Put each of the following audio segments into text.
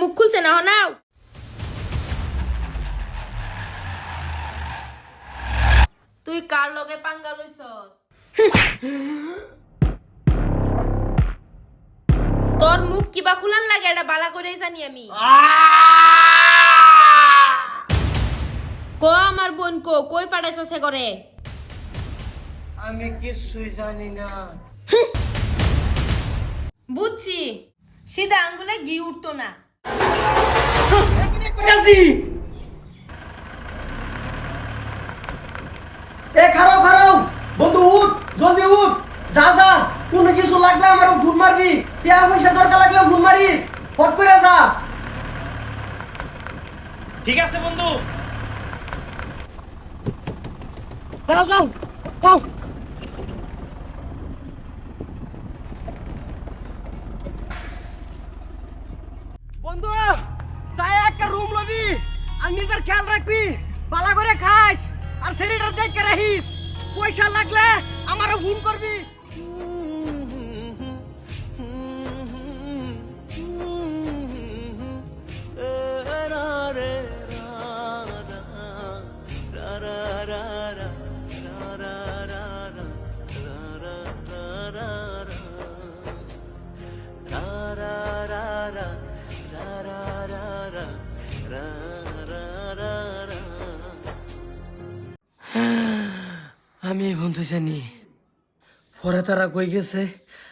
মুখ খুলছে না নাও তুই কার লগে পাঙ্গা লইছস? তোর মুখ কিবা খুলান লাগে এটা বালা করেই জানি আমি। ক আমার বোন কো কই পাঠাইছ সে করে আমি কিছুই জানি না। বুঝছি। সিধা আঙ্গুলে ঘি উঠতো না। এ খারাপ খারাপ বন্ধু উঠ জলদি উঠ। যা যা। কোনো কিছু লাগলে আমারও ফোন মারবি। টাকা পয়সা দরকার লাগলে ফোন মারিস। ফট করে যা। ঠিক আছে বন্ধু। যাও যাও যাও। আর নিজের খেয়াল রাখবি। পালা করে খাস আর শরীরটা দেখে রাখিস। পয়সা লাগলে আমারও ফোন করবি। আমি বন্ধু জানি। পরে তারা কই গেছে,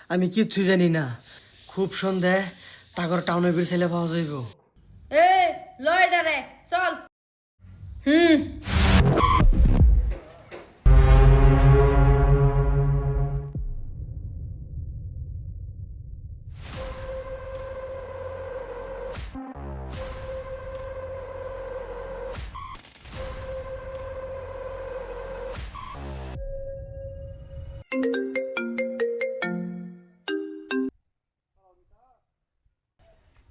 আমি কিচ্ছু জানি না। খুব সন্ধে, তাগর টাউনে বের ছেলে পাওয়া যাইব। এ লয়ডারে চল। হুম।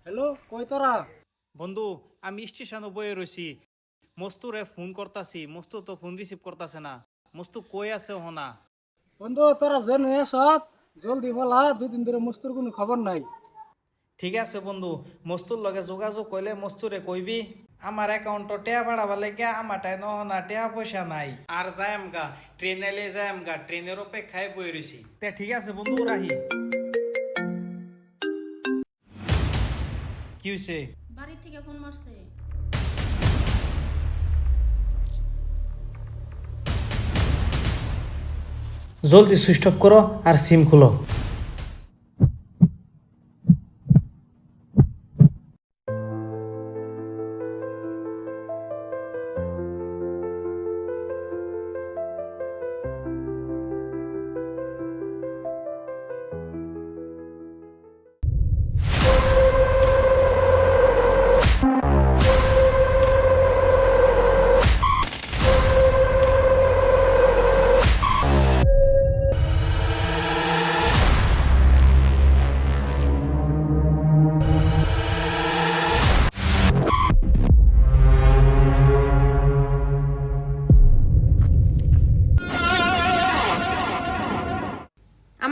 হ্যালো কই তোরা? বন্ধু আমি স্টেশনে বয়ে রয়েছি মস্তুরে ফোন করতাছি মস্তু তো ফোন রিসিভ করতাছে না। মস্তু কই আছে হনা বন্ধু তোরা জেন হয়ে সৎ জলদি বলা দুদিন ধরে মস্তুর কোনো খবর নাই। ঠিক আছে বন্ধু মস্তুর লগে যোগাযোগ করলে মস্তুরে কইবি আমার অ্যাকাউন্ট টেয়া বাড়াবার লাগে আমার টাই নহনা টেয়া পয়সা নাই। আর যাইম গা ট্রেন এলে যাইম গা ট্রেনের অপেক্ষায় বই রয়েছি তে ঠিক আছে বন্ধু রাহি কি হয়েছে বাড়ি থেকে ফোন মারছে জলদি সুইচ অফ করো আর সিম খুলো।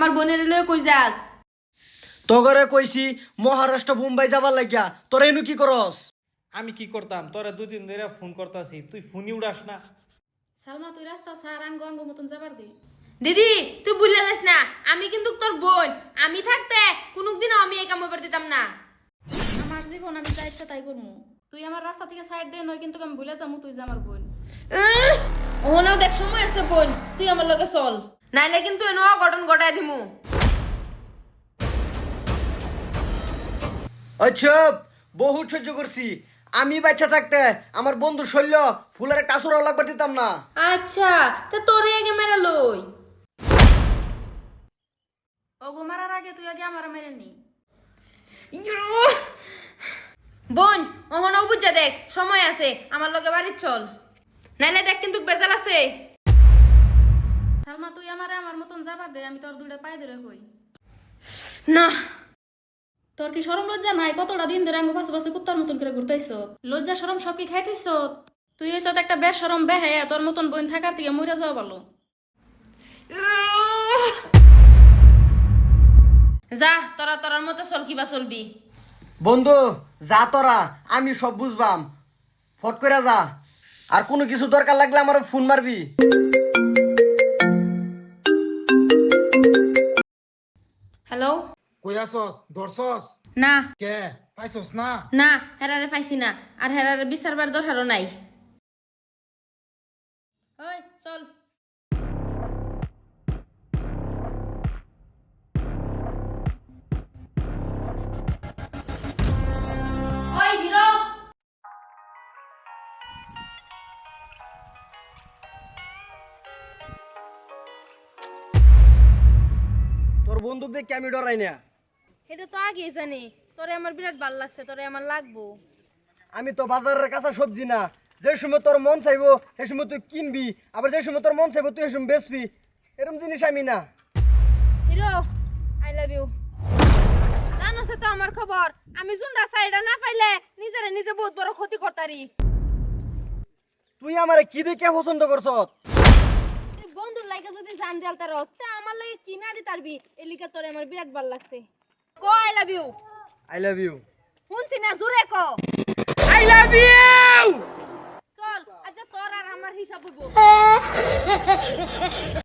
আমার বোনের লয়ে কই যাস? তগরে কইছি মহারাষ্ট্র মুম্বাই যাবার লাগিয়া তোরা এনু কি করস? আমি কি করতাম? তোরা দুদিন ধরে ফোন করতাছি তুই ফোনই উড়াস না। সালমা তুই রাস্তা সার আঙ্গ আঙ্গ মতন যাবার দে। দিদি তুই ভুলে যাস না আমি কিন্তু তোর বোন। আমি থাকতে কোনোদিন আমি এই কাম করে দিতাম না। আমার জীবন আমি যা ইচ্ছা তাই করব তুই আমার রাস্তা থেকে সাইড দে নয় কিন্তু আমি ভুলে যাব তুই যে আমার বোন। উহ, ওখানেও দেখ সময় আছে বোন তুই আমার লগে চল। নাইলে কিন্তু এনো গঠন গটায় দিমু। আচ্ছা বহুত সহ্য করছি। আমি বাচ্চা থাকতে আমার বন্ধু শৈল্য ফুলের একটা আসুরাও লাগবার দিতাম না। আচ্ছা তা তোরে আগে মেরা লই। ওগো মারার আগে তুই আগে আমার মেরে নি। বোন ওখানেও বুঝা দেখ সময় আছে আমার লগে বাড়ির চল। নাইলে দেখ কিন্তু বেজাল আছে। সালমা তুই আমারে আমার মতন যাবার দে আমি তোর দুটা পায়ে ধরে কই না। তোর কি সরম লজ্জা নাই? কতটা দিন ধরে আঙ্গ পাশে পাশে কুত্তার মতন করে ঘুরতেইছ? লজ্জা সরম সব কি খাইতেইছ? তুই একটা বেশ সরম বেহে তোর মতন বোন থাকার থেকে মরে যাওয়া ভালো। যা তোরা তোরার মতো চল কিবা চলবি। বন্ধু যা তোরা আমি সব বুঝবাম। ফট করে যা। আর কোনো কিছু দরকার লাগলে আমার ফোন মারবি। হ্যালো কই আসস ধরছস? না। কে? পাইছস না? না হেরারে পাইছি না। আর হেরারে বিচারবার দরকারও নাই। ওই চল। বন্দুক দেখে আমি ডরাই না? এটা তো আগেই জানি। তোরে আমার বিরাট ভালো লাগছে তোরে আমার লাগবো। আমি তো বাজারের কাঁচা সবজি না। যে সময় তোর মন চাইব সে সময় তুই কিনবি। আবার যে সময় তোর মন চাইব তুই সে সময় বেচবি। এরকম জিনিস আমি না। হিরো আই লাভ ইউ জানো সে তো আমার খবর। আমি জুন্ডা সাইডা না পাইলে নিজেরে নিজে বহুত বড় ক্ষতি করতারি। তুই আমারে কি দেখে পছন্দ করছ? তুই বন্ধুর লাগে যদি জান দেয়াল তার তে আমার লাগে কি না দিতারবি এলিকা তোরে আমার বিরাট ভালো লাগছে। কো I love you I love you শুনছি না জোরে কো। আই লাভ ইউ চল আচ্ছা তোর আর আমার হিসাব হইব।